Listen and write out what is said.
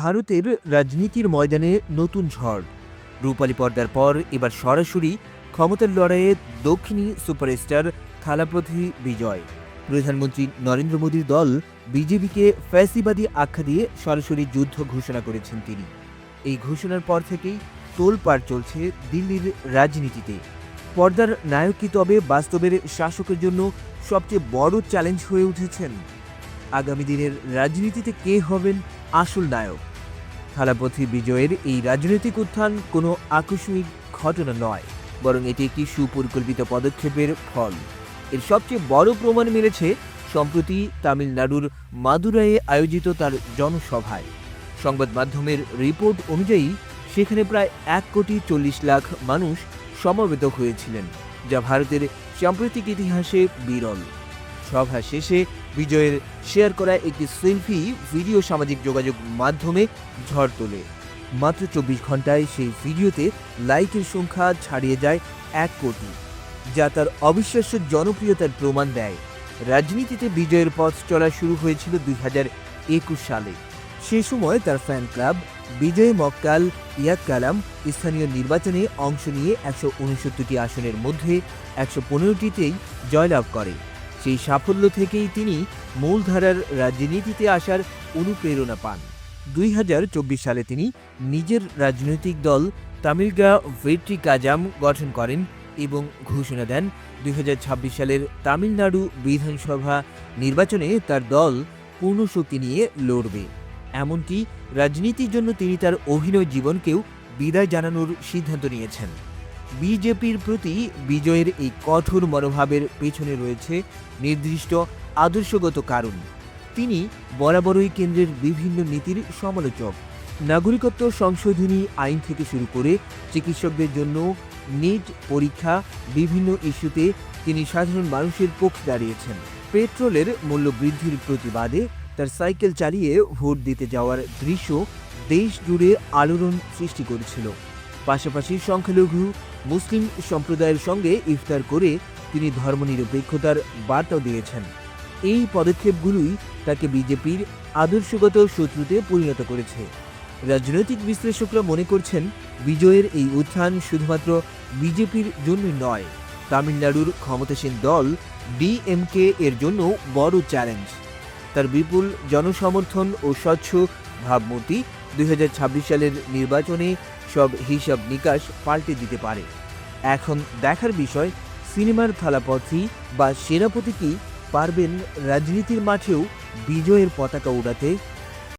ভারতের রাজনীতির ময়দানে নতুন ঝড়। রূপালী পর্দার পর এবার সরাসরি ক্ষমতার লড়াইয়ে দক্ষিণী সুপারস্টার থালাপ্রথি বিজয়। প্রধানমন্ত্রী নরেন্দ্র মোদীর দল বিজেপিকে ফ্যাসিবাদী আখ্যা দিয়ে সরাসরি যুদ্ধ ঘোষণা করেছেন তিনি। এই ঘোষণার পর থেকেই তোলপাড় চলছে দিল্লির রাজনীতিতে। পর্দার নায়ক কি তবে বাস্তবের শাসকের জন্য সবচেয়ে বড় চ্যালেঞ্জ হয়ে উঠেছেন। আগামী দিনের রাজনীতিতে কে হবেন আসল নায়ক? থালাপথি বিজয়ের এই রাজনৈতিক উত্থান কোনো আকস্মিক ঘটনা নয়, বরং এটি একটি সুপরিকল্পিত পদক্ষেপের ফল। এর সবচেয়ে বড় প্রমাণ মিলেছে সম্প্রতি তামিলনাড়ুর মাদুরাইয়ে আয়োজিত তার জনসভায়। সংবাদ মাধ্যমের রিপোর্ট অনুযায়ী, সেখানে প্রায় এক কোটি চল্লিশ লাখ মানুষ সমবেত হয়েছিলেন, যা ভারতের সাম্প্রতিক ইতিহাসে বিরল। সভা শেষে বিজয়ের শেয়ার করা একটি সেলফি ভিডিও সামাজিক যোগাযোগ মাধ্যমে ঝড় তোলে। মাত্র চব্বিশ ঘন্টায় সেই ভিডিওতে লাইকের সংখ্যা ছাড়িয়ে যায় এক কোটি, যা তার অবিশ্বাস্য জনপ্রিয়তার প্রমাণ দেয়। রাজনীতিতে বিজয়ের পথ চলা শুরু হয়েছিল দুই হাজার একুশ সালে। সে সময় তার ফ্যান ক্লাব বিজয় মক্কাল ইয়াদ কালাম স্থানীয় নির্বাচনে অংশ নিয়ে একশো উনসত্তরটি আসনের মধ্যে একশো পনেরোটিতেই জয়লাভ করে। সেই সাফল্য থেকেই তিনি মূলধারার রাজনীতিতে আসার অনুপ্রেরণা পান। দুই হাজার চব্বিশ সালে তিনি নিজের রাজনৈতিক দল তামিলগা ভেট্রি কাজাম গঠন করেন এবং ঘোষণা দেন, দুই হাজার ছাব্বিশ সালের তামিলনাড়ু বিধানসভা নির্বাচনে তার দল পূর্ণ শক্তি নিয়ে লড়বে। এমনকি রাজনীতির জন্য তিনি তার অভিনয় জীবনকেও বিদায় জানানোর সিদ্ধান্ত নিয়েছেন। বিজেপির প্রতি বিজয়ের এই কঠোর মনোভাবের পেছনে রয়েছে নির্দিষ্ট আদর্শগত কারণ। তিনি বরাবরই কেন্দ্রের বিভিন্ন নীতির সমালোচক। নাগরিকত্ব সংশোধনী আইন থেকে শুরু করে চিকিৎসকদের জন্য নিট পরীক্ষা, বিভিন্ন ইস্যুতে তিনি সাধারণ মানুষের পক্ষে দাঁড়িয়েছেন। পেট্রোলের মূল্য বৃদ্ধির প্রতিবাদে তার সাইকেল চালিয়ে ভোট দিতে যাওয়ার দৃশ্য দেশ জুড়ে আলোড়ন সৃষ্টি করেছিল। পাশাপাশি সংখ্যালঘু, মুসলিম সম্প্রদায়ের সঙ্গে ইফতার করে তিনি ধর্মনিরপেক্ষতার বার্তাও দিয়েছেন। এই পদক্ষেপগুলোই তাকে বিজেপির আদর্শগত শত্রুতে পরিণত করেছে। রাজনৈতিক বিশ্লেষকরা মনে করছেন, বিজয়ের এই উত্থান শুধুমাত্র বিজেপির জন্যই নয়, তামিলনাড়ুর ক্ষমতাসীন দল ডিএমকে এর জন্য বড় চ্যালেঞ্জ। তার বিপুল জনসমর্থন ও স্বচ্ছ ভাবমূর্তি দুই হাজার ছাব্বিশ সালের নির্বাচনে সব হিসাব নিকাশ পাল্টে দিতে পারে। এখন দেখার বিষয়, সিনেমার থালাপথি বা সেনাপতি কি পারবেন রাজনীতির মাঠেও বিজয়ের পতাকা উড়াতে?